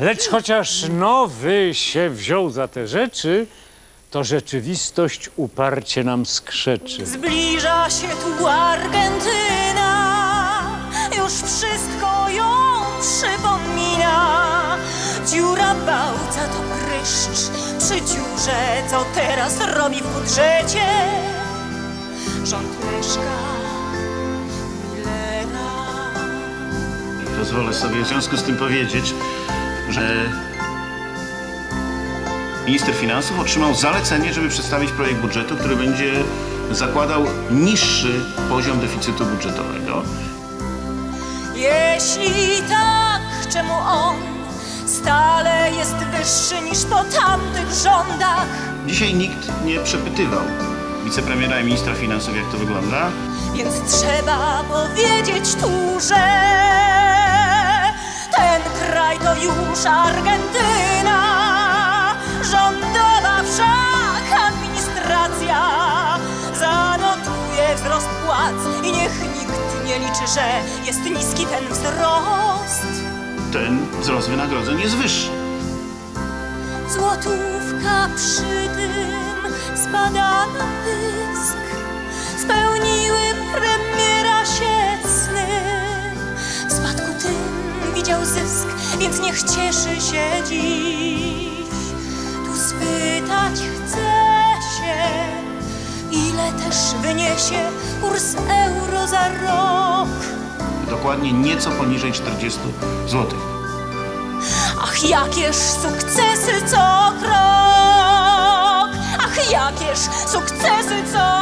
Lecz chociaż nowy się wziął za te rzeczy, to rzeczywistość uparcie nam skrzeczy. Zbliża się tu Argentyna, już wszystko ją przypomina. Dziura bałca to pryszcz przy dziurze, co teraz robi w budżecie. Rząd Leszka Millera. Pozwolę sobie w związku z tym powiedzieć, że minister finansów otrzymał zalecenie, żeby przedstawić projekt budżetu, który będzie zakładał niższy poziom deficytu budżetowego. Jeśli tak, czemu on stale jest wyższy niż po tamtych rządach? Dzisiaj nikt nie przepytywał wicepremiera i ministra finansów, jak to wygląda. Więc trzeba powiedzieć tu, że już Argentyna. Rządowa wszak administracja zanotuje wzrost płac i niech nikt nie liczy, że jest niski ten wzrost. Ten wzrost wynagrodzeń jest wyższy. Złotówka przy tym spada na pysk. Spełniły widział zysk, więc niech cieszy się dziś. Tu spytać chce się, ile też wyniesie kurs euro za rok. Dokładnie nieco poniżej 40 zł. Ach, jakież sukcesy co krok! Ach, jakież sukcesy co!